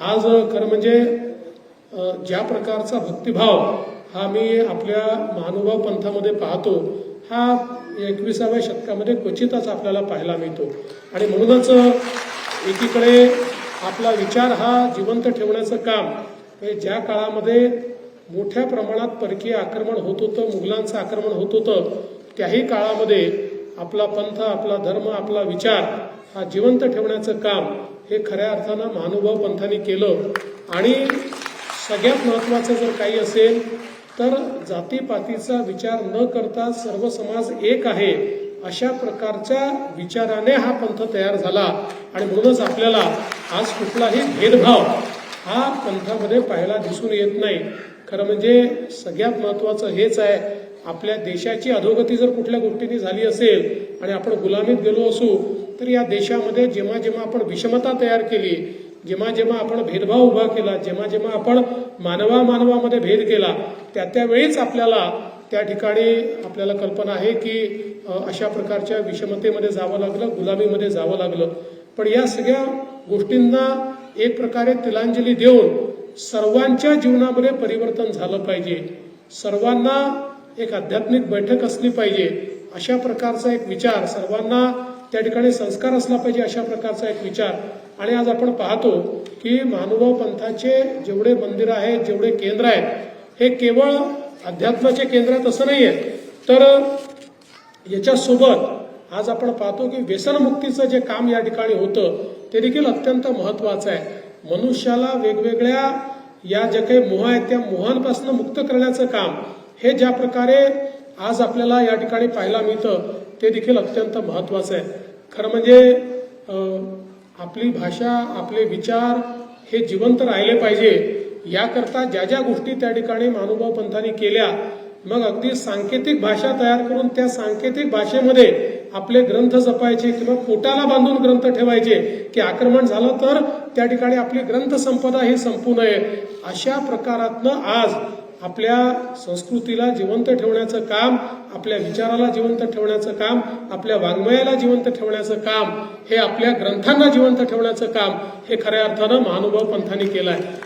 आज खरं म्हणजे ज्या प्रकारचा भक्तिभाव हा मी आपल्या महानुभाव पंथामध्ये पाहतो हा एकविसाव्या शतकामध्ये क्वचितच आपल्याला पाहायला मिळतो. आणि म्हणूनच एकीकडे आपला विचार हा जिवंत ठेवण्याचं काम म्हणजे ज्या काळामध्ये मोठ्या प्रमाणात परकीय आक्रमण होत होतं मुघलांचं आक्रमण होत होतं त्याही काळामध्ये आपला पंथ आपला धर्म आपला विचार हा जिवंत ठेवण्याचं काम हे खऱ्या अर्थानं महानुभाव पंथाने केलं. आणि सगळ्यात महत्त्वाचं जर काही असेल तर जातीपातीचा विचार न करता सर्व समाज एक आहे अशा प्रकारच्या विचाराने हा पंथ तयार झाला. आणि म्हणूनच आपल्याला आज कुठलाही भेदभाव हा पंथामध्ये पाहायला दिसून येत नाही. खरं म्हणजे सगळ्यात महत्वाचं हेच आहे आपल्या देशाची अधोगती जर कुठल्या गोष्टीने झाली असेल आणि आपण गुलामीत गेलो असू तर या देशामध्ये जेव्हा जेव्हा आपण विषमता तयार केली जेव्हा जेव्हा आपण भेदभाव उभा केला जेव्हा जेव्हा आपण मानवा मानवामध्ये भेद केला त्या त्यावेळीच आपल्याला त्या ठिकाणी आपल्याला कल्पना आहे की अशा प्रकारच्या विषमतेमध्ये जावं लागलं गुलामीमध्ये जावं लागलं. पण या सगळ्या गोष्टींना एक प्रकारे तिलांजली देऊन सर्वांच्या जीवनामध्ये परिवर्तन झालं पाहिजे. सर्वांना एक आध्यात्मिक बैठक असली पाहिजे. अशा प्रकारचा एक विचार सर्वांना त्या ठिकाणी संस्कार असला पाहिजे अशा प्रकारचा एक विचार. आणि आज आपण पाहतो की महानुभाव पंथाचे जेवढे मंदिरं आहेत जेवढे केंद्र आहेत हे केवळ अध्यात्माचे केंद्र आहेत असं नाही आहे तर याच्यासोबत आज आपण पाहतो की व्यसनमुक्तीचं जे काम या ठिकाणी होतं ते देखील अत्यंत महत्वाचं आहे. मनुष्याला वेगवेगळ्या या ज्या काही मोह आहेत त्या मोहांपासून मुक्त करण्याचं काम हे ज्या प्रकारे आज आपल्याला या ठिकाणी पाहायला मिळतं ते देखील अत्यंत महत्वाचं आहे. खरं म्हणजे आपली भाषा आपले विचार हे जिवंत राहिले पाहिजे. याकरता ज्या ज्या गोष्टी त्या ठिकाणी महानुभाव पंथांनी केल्या मग अगदी सांकेतिक भाषा तयार करून त्या सांकेतिक भाषेमध्ये आपले ग्रंथ जपायचे किंवा पोटाला बांधून ग्रंथ ठेवायचे की आक्रमण झालं तर त्या ठिकाणी आपली ग्रंथसंपदा ही संपू नये. अशा प्रकारातनं आज आपल्या संस्कृतीला जिवंत ठेवण्याचं काम आपल्या विचाराला जिवंत ठेवण्याचं काम आपल्या वाङ्मयाला जिवंत ठेवण्याचं काम हे आपल्या ग्रंथांना जिवंत ठेवण्याचं काम हे खऱ्या अर्थानं महानुभाव पंथांनी केलं आहे